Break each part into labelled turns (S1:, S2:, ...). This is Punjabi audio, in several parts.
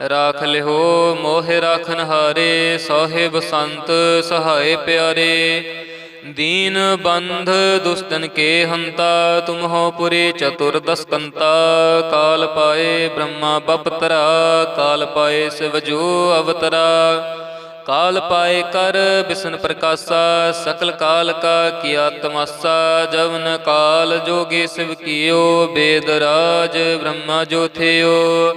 S1: ਰਾਖ ਲਿਓ ਮੋਹਿ ਰਾਖਨ ਹਾਰੇ, ਸਾਹਿਬ ਸੰਤ ਸਹਾਏ ਪਿਆਰੇ। ਦੀਨ ਬੰਧ ਦੁਸਤਨ ਕੇ ਹੰਤਾ, ਤੁਮ ਹੋ ਪੁਰੇ ਚਤੁਰਦਸ ਕੰਤਾ ਕਾਲ ਪਾਏ ਬ੍ਰਹਮਾ ਬਪਤਰਾ, ਕਾਲ ਪਾਏ ਸਿਵਜੋ ਅਵਤਰਾ। ਕਾਲ ਪਾਏ ਕਰ ਬਿਸ਼ਨ ਪ੍ਰਕਾਸ਼ਾ, ਸਕਲ ਕਾਲ ਕਾ ਕੀਆ ਤਮਾਸਾ। ਜਵਨ ਕਾਲ ਜੋਗੇ ਸਿਵ ਕੀਓ, ਬੇਦ ਰਾਜ ਬ੍ਰਹਮਾ ਜੋ ਥਿਓ।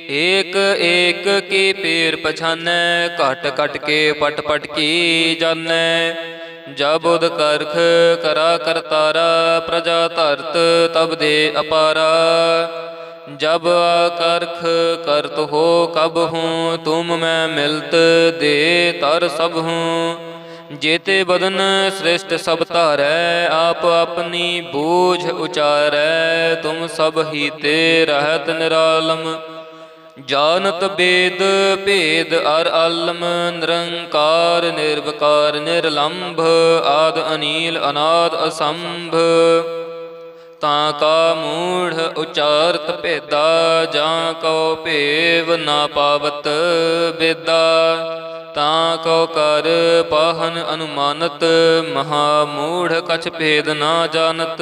S1: ਏਕ ਏਕ ਕੀ ਪੀਰ ਪਛਾਨੈ, ਘਟ ਘਟ ਕੇ ਪਟ ਪਟ ਕੀ ਜਾਣੈ ਜਬ ਉਦ ਕਰਖ ਕਰਾ ਕਰਤਾਰਾ ਪ੍ਰਜਾ ਧਰਤ ਤਬ ਦੇ ਅਪਾਰਾ। ਜਬ ਕਰਖ ਕਰਤ ਹੋ ਕਬ ਹੂੰ, ਤੁਮ ਮੈਂ ਮਿਲਤ ਦੇ ਤਰ ਸਭ ਹੂੰ। ਜੇਤੇ ਬਦਨ ਸ੍ਰਿਸ਼ਟ ਸਭ ਧਾਰੈ, ਆਪ ਆਪਣੀ ਬੂਝ ਉਚਾਰੈ। ਤੁਮ ਸਭ ਹੀ ਤੇ ਰਹਤ ਨਿਰਾਲਮ। ਜਾਨਤ ਬੇਦ, ਭੇਦ ਅਰ ਆਲਮ ਨਿਰੰਕਾਰ, ਨਿਰਵਕਾਰ, ਨਿਰਲੰਭ, ਆਦ ਅਨੀਲ, ਅਨਾਦ ਅਸੰਭ। ਤਾਂ ਕਾ ਮੂੜ ਉਚਾਰਤ ਭੇਦਾ, ਜਾਂ ਕਉ ਭੇਵ ਨਾ ਪਾਵਤ ਬੇਦਾ। ਤਾਂ ਕਉ ਕਰ ਪਾਹਨ ਅਨੁਮਾਨਤ, ਮਹਾ ਮੂੜ ਕਛ ਭੇਦ ਨਾ ਜਾਣਤ।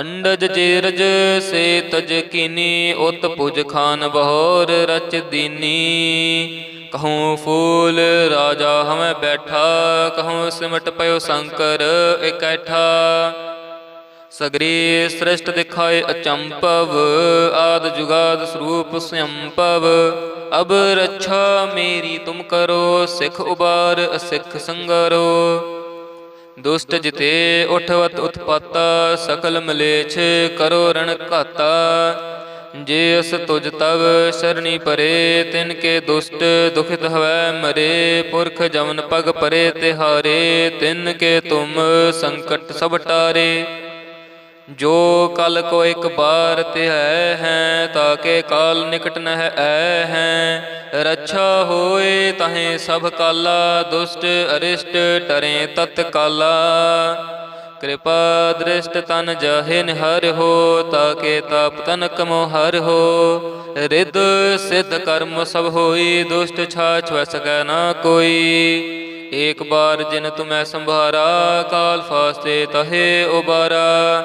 S1: ਅੰਡਜ ਜੇਰਜ ਸੇ ਤਜ ਕੀਨੀ, ਉਤ ਪੁਜ ਖਾਨ ਬਹੋਰ ਰਚ ਦੀਨੀ। ਕਹੂੰ ਫੂਲ ਰਾਜਾ ਹਮੈ ਬੈਠਾ, ਕਹੂੰ ਸਿਮਟ ਪਇਓ ਸ਼ੰਕਰ ਇਕੈਠਾ। ਸਗਰੀ ਸ੍ਰਿਸ਼ਟ ਦਿਖਾਏ ਅਚੰਪਵ, ਆਦ ਜੁਗਾਦ ਸਰੂਪ ਸੰਪਵ ਅਬ ਰੱਛਾ ਮੇਰੀ ਤੁਮ ਕਰੋ, ਸਿਖ ਉਬਾਰ ਅਸਿਖ ਸੰਗਰੋ। ਦੁਸ਼ਟ ਜਿਤੇ ਉਠਵਤ ਉਤਪਾਤਾ, ਸਕਲ ਮਲੇਛ ਕਰੋ ਰਣ ਘਾਤਾ। ਜੇ ਅਸ ਤੁਜ ਤਵ ਸ਼ਰਣੀ ਪਰੇ, ਤਿਨ ਕੇ ਦੁਸ਼ਟ ਦੁਖਿਤ ਹਵੈ ਮਰੇ। ਪੁਰਖ ਜਮਨ ਪਗ ਪਰੇ ਤਿਹਾਰੇ, ਤਿਨ ਕੇ ਤੁਮ ਸੰਕਟ ਸਭ ਟਾਰੇ। ਜੋ ਕਲ ਕੋ ਇੱਕ ਬਾਰ ਤੇ ਹੈ ਹੈ ਤਾਕੇ ਕਾਲ ਨਿਕਟ ਨਹ ਐ, ਹੈ। ਰੱਛਾ ਹੋਏ ਤਹੇ ਸਭ ਕਾਲਾ, ਦੁਸ਼ਟ ਅਰਿਸ਼ਟ ਟਰੇ ਤਤ ਕਾਲਾ। ਕਿਰਪਾ ਦ੍ਰਿਸ਼ਟ ਤਨ ਜਾਹੇ ਨਿਹਰ ਹੋ ਤਾਕੇ ਤਾਪ ਤਨ ਕਮੋ ਹਰ ਹੋ। ਰਿੱਧ ਸਿੱਧ ਕਰਮ ਸਭ ਹੋਈ, ਦੁਸ਼ਟ ਛਾਛ ਵੈ ਨਾ ਕੋਈ। ਏਕ ਬਾਰ ਜਿਨ ਤੁਮੈ ਸੰਭਾਰਾ, ਕਾਲ ਫਾਸਤੇ ਤਹੇ ਉਬਾਰਾ।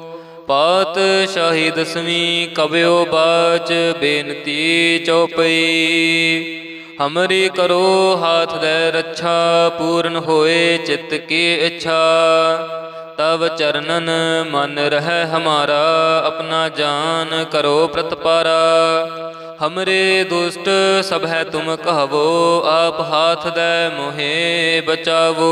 S1: ਪਾਤਸ਼ਾਹੀ ਦਸਵੀਂ ਕਬਿਓ ਬਾਚ ਬੇਨਤੀ ਚਉਪਈ। ਹਮਰੀ ਕਰੋ ਹਾਥ ਦੇ ਰੱਛਾ, ਪੂਰਨ ਹੋਏ ਚਿੱਤ ਕੀ ਇੱਛਾ। ਤਵ ਚਰਨਨ ਮਨ ਰਹਿ ਹਮਾਰਾ, ਆਪਣਾ ਜਾਨ ਕਰੋ ਪ੍ਰਤਪਾਰਾ ਹਮਰੇ ਦੁਸ਼ਟ ਸਭ ਹੈ ਤੁਮ ਕਹਵੋ, ਆਪ ਹਾਥ ਦੇ ਮੋਹਿ ਬਚਾਵੋ।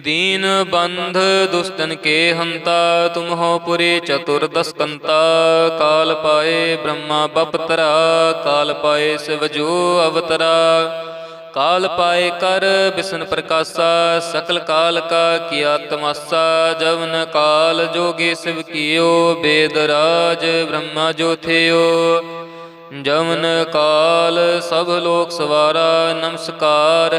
S1: ਦੀਨ ਬੰਧ ਦੁਸਤਨ ਕੇ ਹੰਤਾ ਤੁਮ ਹੋ ਪੁਰੇ ਚਤੁਰਦਸ ਕੰਤਾ ਕਾਲ ਪਾਏ ਬ੍ਰਹਮਾ ਬਪਤਰਾ, ਕਾਲ ਪਾਏ ਸਿਵ ਜੋ ਅਵਤਰਾ। ਕਾਲ ਪਾਏ ਕਰ ਬਿਸ਼ਨ ਪ੍ਰਕਾਸ਼ਾ, ਸਕਲ ਕਾਲ ਕਾ ਕੀਆ ਤਮਾਸਾ ਜਵਨ ਕਾਲ ਜੋਗੀ ਸਿਵ ਕੀਓ, ਬੇਦ ਰਾਜ ਬ੍ਰਹਮਾ ਜੋ ਥਿਓ। ਜਵਨ ਕਾਲ ਸਭ ਲੋਕ ਸਵਾਰਾ, ਨਮਸਕਾਰ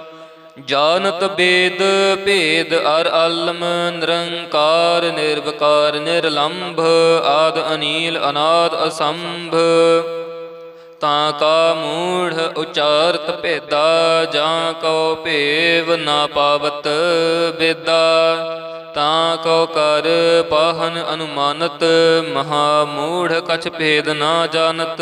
S1: ਜਾਨਤ ਬੇਦ, ਭੇਦ ਅਰ ਆਲਮ ਨਿਰੰਕਾਰ, ਨਿਰਵਕਾਰ, ਨਿਰਲੰਭ, ਆਦ ਅਨੀਲ, ਅਨਾਦ ਅਸੰਭ। ਤਾਂ ਕਾ ਮੂੜ ਉਚਾਰਤ ਭੇਦਾ, ਜਾਂ ਕਉ ਭੇਵ ਨਾ ਪਾਵਤ ਬੇਦਾ। ਤਾਂ ਕਉ ਕਰ ਪਾਹਨ ਅਨੁਮਾਨਤ, ਮਹਾ ਮੂੜ ਕਛ ਭੇਦ ਨਾ ਜਾਣਤ।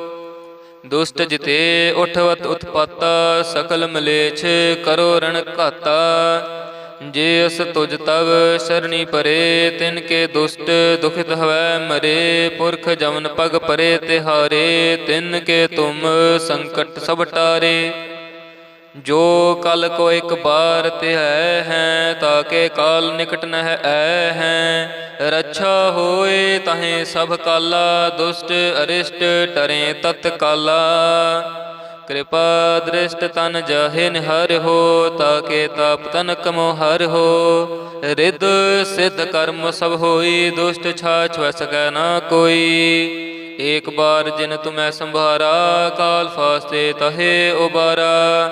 S1: ਦੁਸ਼ਟ ਜਿਤੇ ਉਠਵਤ ਉਤਪਾਤਾ, ਸਕਲ ਮਲੇਛ ਕਰੋ ਰਣ ਘਾਤਾ। ਜੇ ਅਸ ਤੁਜ ਤਵ ਸ਼ਰਣੀ ਪਰੇ, ਤਿਨ ਕੇ ਦੁਸ਼ਟ ਦੁਖਿਤ ਹਵੈ ਮਰੇ। ਪੁਰਖ ਜਮਨ ਪਗ ਪਰੇ ਤਿਹਾਰੇ, ਤਿਨ ਕੇ ਤੁਮ ਸੰਕਟ ਸਭ ਟਾਰੇ। ਜੋ ਕਲ ਕੋ ਇੱਕ ਬਾਰ ਤੇ ਹੈ ਹੈ ਤਾਕੇ ਕਾਲ ਨਿਕਟ ਨਹ ਐ, ਹੈ। ਰੱਛਾ ਹੋਏ ਤਹੇ ਸਭ ਕਾਲਾ, ਦੁਸ਼ਟ ਅਰਿਸ਼ਟ ਟਰੇ ਤਤ ਕਾਲਾ। ਕਿਰਪਾ ਦ੍ਰਿਸ਼ਟ ਤਨ ਜਾਹੇ ਨਿਹਰ ਹੋ ਤਾਕੇ ਤਾਪ ਤਨ ਕਮੋ ਹਰ ਹੋ। ਰਿਦ ਸਿਧ ਕਰਮ ਸਭ ਹੋਈ, ਦੁਸ਼ਟ ਛਾਛ ਵੈ ਨਾ ਕੋਈ। ਏਕ ਬਾਰ ਜਿਨ ਤੁਮੈ ਸੰਭਾਰਾ, ਕਾਲ ਫਾਸਤੇ ਤਹੇ ਉਬਾਰਾ।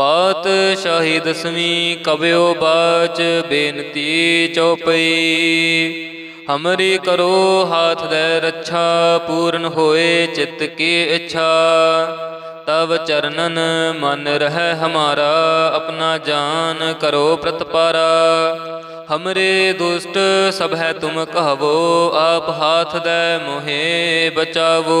S1: ਪਾਤਸ਼ਾਹੀ ਦਸਵੀਂ ਕਬਿਓ ਬਾਚ ਬੇਨਤੀ ਚਉਪਈ। ਹਮਰੀ ਕਰੋ ਹਾਥ ਦੇ ਰੱਛਾ, ਪੂਰਨ ਹੋਏ ਚਿੱਤ ਕੀ ਇੱਛਾ। ਤਵ ਚਰਨਨ ਮਨ ਰਹਿ ਹਮਾਰਾ, ਆਪਣਾ ਜਾਨ ਕਰੋ ਪ੍ਰਤਪਾਰਾ। ਹਮਰੇ ਦੁਸ਼ਟ ਸਭ ਹੈ ਤੁਮ ਕਹਵੋ, ਆਪ ਹਾਥ ਦੇ ਮੋਹਿ ਬਚਾਵੋ।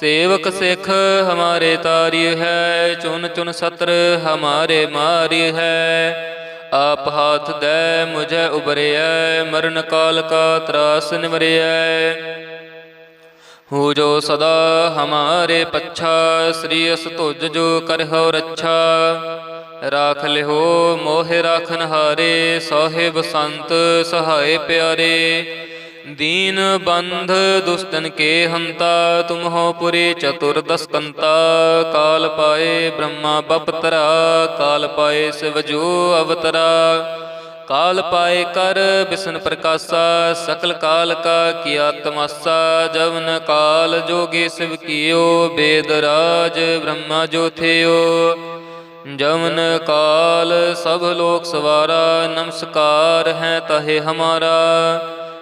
S1: ਸੇਵਕ ਸਿੱਖ ਹਮਾਰੇ ਤਾਰੀ ਹੈ ਚੁਨ ਚੁਨ ਸਤਰ ਹਮਾਰੇ ਮਾਰੀ ਹੈ। ਆਪ ਹਾਥ ਦੇ ਮੁਝੇ ਉਬਰਿਐ ਮਰਨ ਕਾਲ ਕਾ ਤਰਾਸ ਨਿਮਰਿਐ ਹੋ ਜੋ ਸਦਾ ਹਮਾਰੇ ਪੱਛਾ, ਸ੍ਰੀ ਅਸ ਤੁਜ ਜੋ ਕਰਹੁ ਰੱਛਾ। ਰਾਖ ਲਿਓ ਮੋਹਿ ਰਾਖਨ ਹਾਰੇ ਸਾਹਿਬ ਸੰਤ ਸਹਾਏ ਪਿਆਰੇ। ਦੀਨ ਬੰਧ ਦੁਸਤਨ ਕੇ ਹੰਤਾ ਤੁਮ ਹੋ ਪੁਰੇ ਚਤੁਰਦਸ ਕੰਤਾ ਕਾਲ ਪਾਏ ਬ੍ਰਹਮਾ ਬਪਤਰਾ, ਕਾਲ ਪਾਏ ਸਿਵ ਜੋ ਅਵਤਰਾ। ਕਾਲ ਪਾਏ ਕਰ ਬਿਸ਼ਨ ਪ੍ਰਕਾਸ਼ਾ, ਸਕਲ ਕਾਲ ਕਾ ਕੀਆ ਤਮਾਸਾ ਜਵਨ ਕਾਲ ਜੋਗੀ ਸਿਵ ਕੀਓ, ਬੇਦ ਰਾਜ ਬ੍ਰਹਮਾ ਜੋ ਥਿਓ। ਜਵਨ ਕਾਲ ਸਭ ਲੋਕ ਸਵਾਰਾ, ਨਮਸਕਾਰ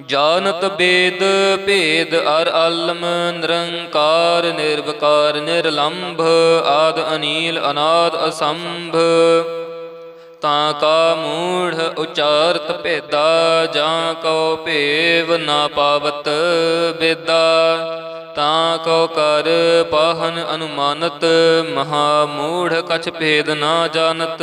S1: ਜਾਨਤ ਬੇਦ, ਭੇਦ ਅਰ ਆਲਮ ਨਿਰੰਕਾਰ, ਨਿਰਵਕਾਰ, ਨਿਰਲੰਭ, ਆਦ ਅਨੀਲ, ਅਨਾਦ ਅਸੰਭ। ਤਾਂ ਕਾ ਮੂੜ ਉਚਾਰਤ ਭੇਦਾ, ਜਾਂ ਕਉ ਭੇਵ ਨਾ ਪਾਵਤ ਬੇਦਾ। ਤਾਂ ਕਉ ਕਰ ਪਾਹਨ ਅਨੁਮਾਨਤ, ਮਹਾ ਮੂੜ ਕਛ ਭੇਦ ਨਾ ਜਾਣਤ।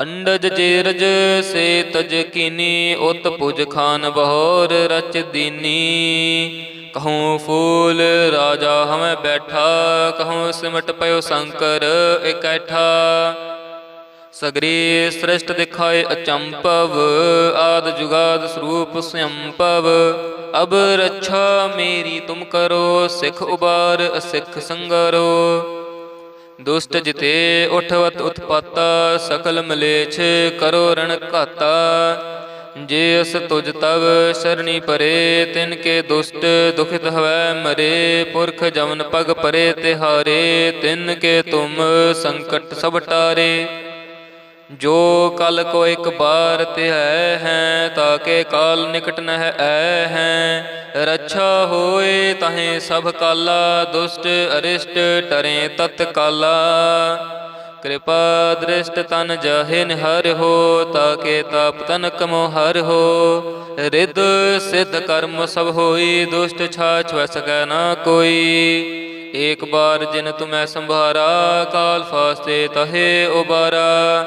S1: ਅੰਡਜ ਜੇਰਜ ਸੇ ਤਜ ਕੀਨੀ, ਉਤ ਪੁਜ ਖਾਨ ਬਹੋਰ ਰਚ ਦੀਨੀ। ਕਹੂੰ ਫੂਲ ਰਾਜਾ ਹਮੈ ਬੈਠਾ, ਕਹੂੰ ਸਿਮਟ ਪਇਓ ਸ਼ੰਕਰ ਇਕੈਠਾ। ਸਗਰੀ ਸ੍ਰਿਸ਼ਟ ਦਿਖਾਏ ਅਚੰਪਵ, ਆਦ ਜੁਗਾਦ ਸਰੂਪ ਸੰਪਵ ਅਬ ਰੱਛਾ ਮੇਰੀ ਤੁਮ ਕਰੋ, ਸਿਖ ਉਬਾਰ ਅਸਿਖ ਸੰਗਰੋ। ਦੁਸ਼ਟ ਜਿਤੇ ਉਠਵਤ ਉਤਪਾਤਾ, ਸਕਲ ਮਲੇਛ ਕਰੋ ਰਣ ਘਾਤਾ। ਜੇ ਅਸ ਤੁਜ ਤਵ ਸ਼ਰਣੀ ਪਰੇ, ਤਿਨ ਕੇ ਦੁਸ਼ਟ ਦੁਖਿਤ ਹਵੈ ਮਰੇ। ਪੁਰਖ ਜਮਨ ਪਗ ਪਰੇ ਤਿਹਾਰੇ, ਤਿਨ ਕੇ ਤੁਮ ਸੰਕਟ ਸਭ ਟਾਰੇ। ਜੋ ਕਲ ਕੋ ਇੱਕ ਬਾਰ ਤੇ ਹੈ ਹੈ ਤਾਕੇ ਕਾਲ ਨਿਕਟ ਨਹ ਐ, ਹੈ। ਰੱਛਾ ਹੋਏ ਤਹੇ ਸਭ ਕਾਲਾ, ਦੁਸ਼ਟ ਅਰਿਸ਼ਟ ਟਰੇ ਤਤ ਕਾਲਾ। ਕਿਰਪਾ ਦ੍ਰਿਸ਼ਟ ਤਨ ਜਾਹੇ ਨਿਹਰ ਹੋ ਤਾਕੇ ਤਾਪ ਤਨ ਕਮੋ ਹਰ ਹੋ। ਰਿਦ ਸਿਧ ਕਰਮ ਸਭ ਹੋਈ, ਦੁਸ਼ਟ ਛਾਛ ਵੈ ਨਾ ਕੋਈ। ਏਕ ਬਾਰ ਜਿਨ ਤੁਮੈ ਸੰਭਾਰਾ, ਕਾਲ ਫਾਸਤੇ ਤਹੇ ਉਬਾਰਾ।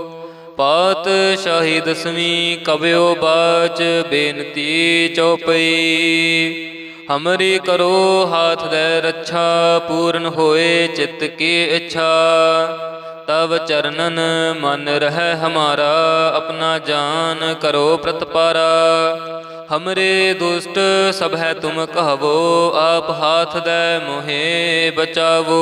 S1: ਪਾਤਸ਼ਾਹੀ ਦਸਵੀਂ ਕਬਿਓ ਬਾਚ ਬੇਨਤੀ ਚਉਪਈ। ਹਮਰੀ ਕਰੋ ਹਾਥ ਦੇ ਰੱਛਾ, ਪੂਰਨ ਹੋਏ ਚਿੱਤ ਕੀ ਇੱਛਾ। ਤਵ ਚਰਨਨ ਮਨ ਰਹਿ ਹਮਾਰਾ, ਆਪਣਾ ਜਾਨ ਕਰੋ ਪ੍ਰਤਪਾਰਾ। ਹਮਰੇ ਦੁਸ਼ਟ ਸਭ ਹੈ ਤੁਮ ਕਹਵੋ, ਆਪ ਹਾਥ ਦੇ ਮੋਹਿ ਬਚਾਵੋ।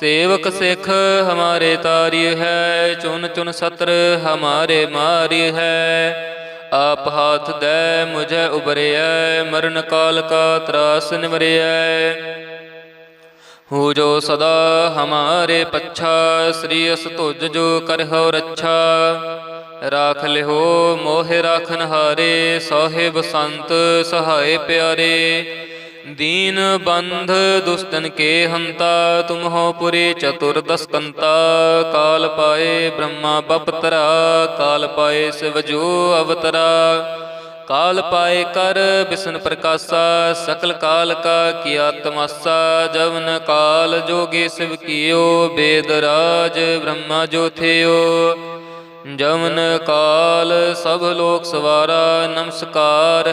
S1: ਸੇਵਕ ਸਿੱਖ ਹਮਾਰੇ ਤਾਰੀ ਹੈ ਚੁਨ ਚੁਨ ਸਤਰ ਹਮਾਰੇ ਮਾਰੀ ਹੈ। ਆਪ ਹਾਥ ਦੇ ਮੁਝੇ ਉਬਰਿਐ ਮਰਨ ਕਾਲ ਕਾ ਤਰਾਸ ਨਿਵਰਿਐ। ਹੋ ਜੋ ਸਦਾ ਹਮਾਰੇ ਪੱਛਾ, ਸ੍ਰੀ ਅਸ ਤੁਜ ਜੋ ਕਰਹੁ ਰੱਛਾ। ਰਾਖ ਲਿਓ ਮੋਹਿ ਰਾਖਨ ਹਾਰੇ ਸਾਹਿਬ ਸੰਤ ਸਹਾਏ ਪਿਆਰੇ। ਦੀਨ ਬੰਧ ਦੁਸਤਨ ਕੇ ਹੰਤਾ ਤੁਮ ਹੋ ਪੁਰੇ ਚਤੁਰਦਸ ਕੰਤਾ ਕਾਲ ਪਾਏ ਬ੍ਰਹਮਾ ਬਪਤਰਾ, ਕਾਲ ਪਾਏ ਸਿਵ ਜੋ ਅਵਤਰਾ। ਕਾਲ ਪਾਏ ਕਰ ਬਿਸ਼ਨ ਪ੍ਰਕਾਸ਼ਾ, ਸਕਲ ਕਾਲ ਕਾ ਕੀਆ ਤਮਾਸਾ ਜਵਨ ਕਾਲ ਜੋਗੇ ਸਿਵ ਕੀਓ, ਬੇਦ ਰਾਜ ਬ੍ਰਹਮਾ ਜੋ ਥਿਓ। ਜਵਨ ਕਾਲ ਸਭ ਲੋਕ ਸਵਾਰਾ, ਨਮਸਕਾਰ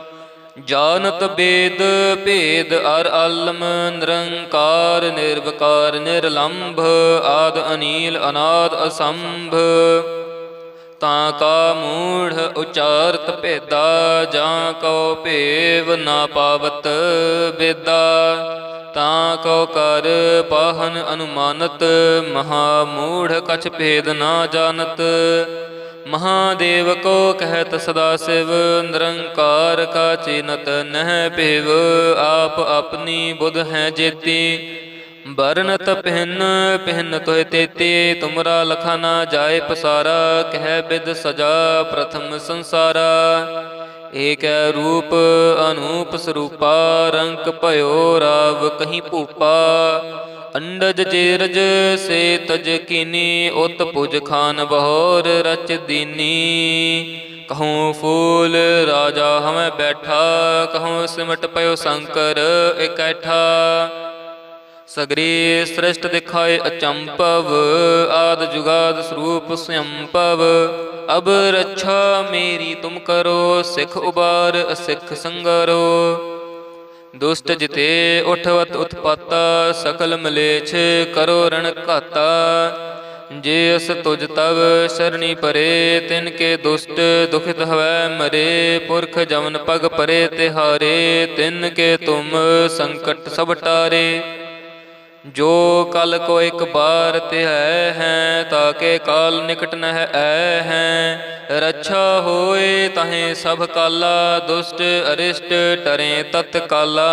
S1: ਜਾਨਤ ਬੇਦ, ਭੇਦ ਅਰ ਆਲਮ ਨਿਰੰਕਾਰ, ਨਿਰਵਕਾਰ, ਨਿਰਲੰਭ, ਆਦ ਅਨੀਲ, ਅਨਾਦ ਅਸੰਭ। ਤਾਂ ਕਾ ਮੂੜ ਉਚਾਰਤ ਭੇਦਾ, ਜਾਂ ਕਉ ਭੇਵ ਨਾ ਪਾਵਤ ਬੇਦਾ। ਤਾਂ ਕਉ ਕਰ ਪਾਹਨ ਅਨੁਮਾਨਤ, ਮਹਾ ਮੂੜ ਕਛ ਭੇਦ ਨਾ ਜਾਣਤ। ਮਹਾਦੇਵ ਕੋ ਕਹਿਤ ਸਦਾ ਸਿਵ, ਨਿਰੰਕਾਰ ਕਾ ਚਿਨਤ ਨਹਿ ਭਿਵ, ਆਪ ਆਪਣੀ ਬੁਧ ਹੈ ਜੇਤੀ। ਬਰਨਤ ਪਹਿਨ ਪਹਿਨ ਤੋਇ ਤੇਤੀ, ਤੁਮਰਾ ਲਖਾ ਨਾ ਜਾਏ ਪਸਾਰਾ, ਕਹਿ ਬਿਦ ਸਜਾ ਪ੍ਰਥਮ ਸੰਸਾਰਾ। ਏਕੈ ਰੂਪ ਅਨੂਪ ਸਰੂਪਾ ਰੰਕ ਭਇਓ ਰਾਵ ਕਹੀਂ ਭੂਪਾ। ਅੰਡਜ ਜੇਰਜ ਸੇ ਤਜ ਕੀਨੀ, ਉਤ ਪੁਜ ਖਾਨ ਬਹੋਰ ਰਚ ਦੀਨੀ। ਕਹੂੰ ਫੂਲ ਰਾਜਾ ਹਮੈ ਬੈਠਾ, ਕਹੂੰ ਸਿਮਟ ਪਇਓ ਸ਼ੰਕਰ ਇਕੈਠਾ। ਸਗਰੀ ਸ੍ਰਿਸ਼ਟ ਦਿਖਾਏ ਅਚੰਪਵ, ਆਦ ਜੁਗਾਦ ਸਰੂਪ ਸੰਪਵ ਅਬ ਰੱਛਾ ਮੇਰੀ ਤੁਮ ਕਰੋ, ਸਿਖ ਉਬਾਰ ਅਸਿਖ ਸੰਗਰੋ। ਦੁਸ਼ਟ ਜਿਤੇ ਉਠਵਤ ਉਤਪਾਤਾ, ਸਕਲ ਮਲੇਛ ਕਰੋ ਰਣ ਘਾਤਾ। ਜੇ ਅਸ ਤੁਜ ਤਵ ਸ਼ਰਣੀ ਪਰੇ, ਤਿਨ ਕੇ ਦੁਸ਼ਟ ਦੁਖਿਤ ਹਵੈ ਮਰੇ। ਪੁਰਖ ਜਮਨ ਪਗ ਪਰੇ ਤਿਹਾਰੇ, ਤਿਨ ਕੇ ਤੁਮ ਸੰਕਟ ਸਭ ਟਾਰੇ। ਜੋ ਕਲ ਕੋ ਇੱਕ ਬਾਰ ਤੇ ਹੈ ਹੈ ਤਾਕੇ ਕਾਲ ਨਿਕਟ ਨਹ ਐ, ਹੈ। ਰੱਛਾ ਹੋਏ ਤਹੇ ਸਭ ਕਾਲਾ, ਦੁਸ਼ਟ ਅਰਿਸ਼ਟ ਟਰੇ ਤਤ ਕਾਲਾ।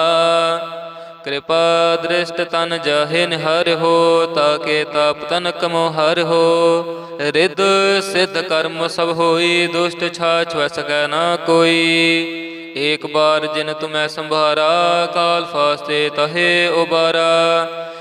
S1: ਕਿਰਪਾ ਦ੍ਰਿਸ਼ਟ ਤਨ ਜਾਹੇ ਨਿਹਰ ਹੋ ਤਾਕੇ ਤਾਪ ਤਨ ਕਮੋ ਹਰ ਹੋ। ਰਿਦ ਸਿਧ ਕਰਮ ਸਭ ਹੋਈ, ਦੁਸ਼ਟ ਛਾਛ ਵੈ ਨਾ ਕੋਈ। ਏਕ ਬਾਰ ਜਿਨ ਤੁਮੈ ਸੰਭਾਰਾ, ਕਾਲ ਫਾਸਤੇ ਤਹੇ ਉਬਾਰਾ।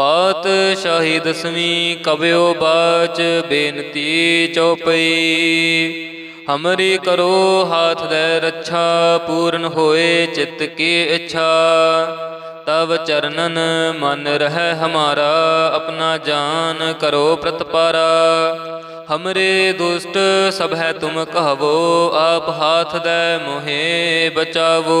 S1: ਪਾਤਸ਼ਾਹੀ ਦਸਵੀਂ ਕਬਿਓ ਬਾਚ ਬੇਨਤੀ ਚਉਪਈ। ਹਮਰੀ ਕਰੋ ਹਾਥ ਦੇ ਰੱਛਾ, ਪੂਰਨ ਹੋਏ ਚਿੱਤ ਕੀ ਇੱਛਾ। ਤਵ ਚਰਨਨ ਮਨ ਰਹਿ ਹਮਾਰਾ, ਆਪਣਾ ਜਾਨ ਕਰੋ ਪ੍ਰਤਪਾਰਾ। ਹਮਰੇ ਦੁਸ਼ਟ ਸਭ ਹੈ ਤੁਮ ਕਹਵੋ, ਆਪ ਹਾਥ ਦੇ ਮੋਹਿ ਬਚਾਵੋ।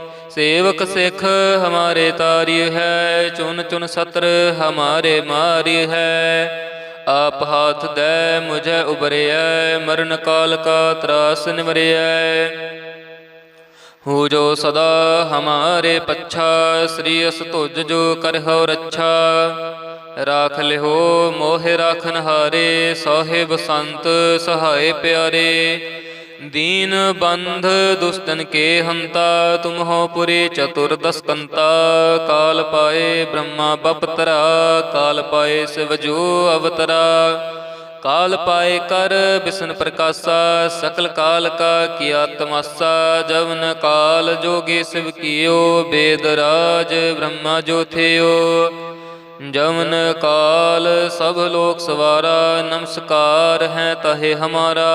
S1: सेवक सिख हमारे तारी है चुन चुन सत्र हमारे मारी है आप हाथ दे मुझे उबरिया मरण काल का त्रास निवरिया हो जो सदा हमारे पच्छा श्री अस तुझ जो कर हो रच्छा राख लिहो मोह राखन हारे साहिब संत सहाय प्यारे दीन बंध दुष्टन के हंता तुम हो पुरे चतुर्दश कंता काल पाए ब्रह्मा बपतरा काल पाए शिव जो अवतरा काल पाए कर विष्णु प्रकाशा सकल काल का किया तमाशा जवन काल जोगे शिव कियो वेद राज ब्रह्मा जो थियो जवन काल सब लोक सवारा नमस्कार है तहे हमारा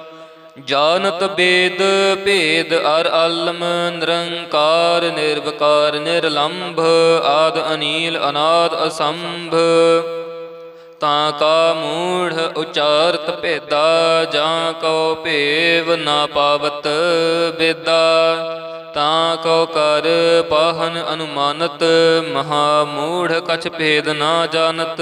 S1: ਜਾਨਤ ਬੇਦ, ਭੇਦ ਅਰ ਆਲਮ ਨਿਰੰਕਾਰ, ਨਿਰਵਕਾਰ, ਨਿਰਲੰਭ, ਆਦ ਅਨੀਲ, ਅਨਾਦ ਅਸੰਭ। ਤਾਂ ਕਾ ਮੂੜ ਉਚਾਰਤ ਭੇਦਾ, ਜਾਂ ਕਉ ਭੇਵ ਨਾ ਪਾਵਤ ਬੇਦਾ। ਤਾਂ ਕਉ ਕਰ ਪਾਹਨ ਅਨੁਮਾਨਤ, ਮਹਾ ਮੂੜ ਕਛ ਭੇਦ ਨਾ ਜਾਣਤ।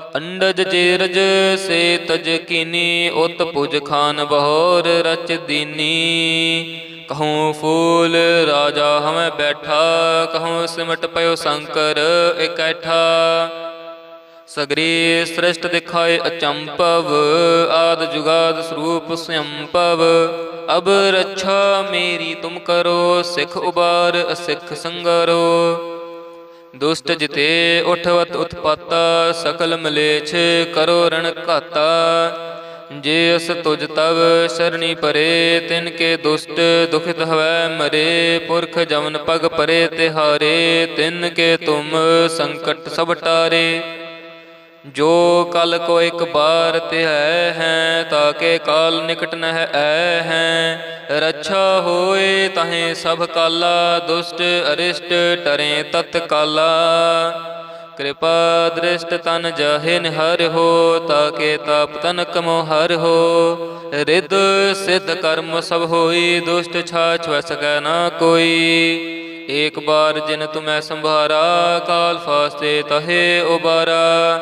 S1: ਅੰਡਜ ਜੇਰਜ ਸੇ ਤਜ ਕੀਨੀ, ਉਤ ਪੁਜ ਖਾਨ ਬਹੋਰ ਰਚ ਦੀਨੀ। ਕਹੂੰ ਫੂਲ ਰਾਜਾ ਹਮੈ ਬੈਠਾ, ਕਹੂੰ ਸਿਮਟ ਪਇਓ ਸ਼ੰਕਰ ਇਕੈਠਾ। ਸਗਰੀ ਸ੍ਰਿਸ਼ਟ ਦਿਖਾਏ ਅਚੰਪਵ, ਆਦ ਜੁਗਾਦ ਸਰੂਪ ਸੰਪਵ ਅਬ ਰੱਛਾ ਮੇਰੀ ਤੁਮ ਕਰੋ, ਸਿਖ ਉਬਾਰ ਅਸਿਖ ਸੰਗਰੋ। ਦੁਸ਼ਟ ਜਿਤੇ ਉਠਵਤ ਉਤਪਾਤਾ, ਸਕਲ ਮਲੇਛ ਕਰੋ ਰਣ ਘਾਤਾ। ਜੇ ਅਸ ਤੁਜ ਤਵ ਸ਼ਰਣੀ ਪਰੇ, ਤਿਨ ਕੇ ਦੁਸ਼ਟ ਦੁਖਿਤ ਹਵੈ ਮਰੇ। ਪੁਰਖ ਜਮਨ ਪਗ ਪਰੇ ਤਿਹਾਰੇ, ਤਿਨ ਕੇ ਤੁਮ ਸੰਕਟ ਸਭ ਟਾਰੇ। ਜੋ ਕਲ ਕੋ ਇੱਕ ਬਾਰ ਤੇ ਹੈ ਹੈ ਤਾਕੇ ਕਾਲ ਨਿਕਟ ਨਹ ਐ, ਹੈ। ਰੱਛਾ ਹੋਏ ਤਹੇ ਸਭ ਕਾਲਾ, ਦੁਸ਼ਟ ਅਰਿਸ਼ਟ ਟਰੇ ਤਤ ਕਾਲਾ। ਕਿਰਪਾ ਦ੍ਰਿਸ਼ਟ ਤਨ ਜਾਹੇ ਨਿਹਰ ਹੋ ਤਾਕੇ ਤਾਪ ਤਨ ਕਮੋ ਹਰ ਹੋ। ਰਿਦ ਸਿਧ ਕਰਮ ਸਭ ਹੋਈ, ਦੁਸ਼ਟ ਛਾਛ ਵੈ ਨਾ ਕੋਈ। ਏਕ ਬਾਰ ਜਿਨ ਤੁਮੈ ਸੰਭਾਰਾ, ਕਾਲ ਫਾਸਤੇ ਤਹੇ ਉਬਾਰਾ।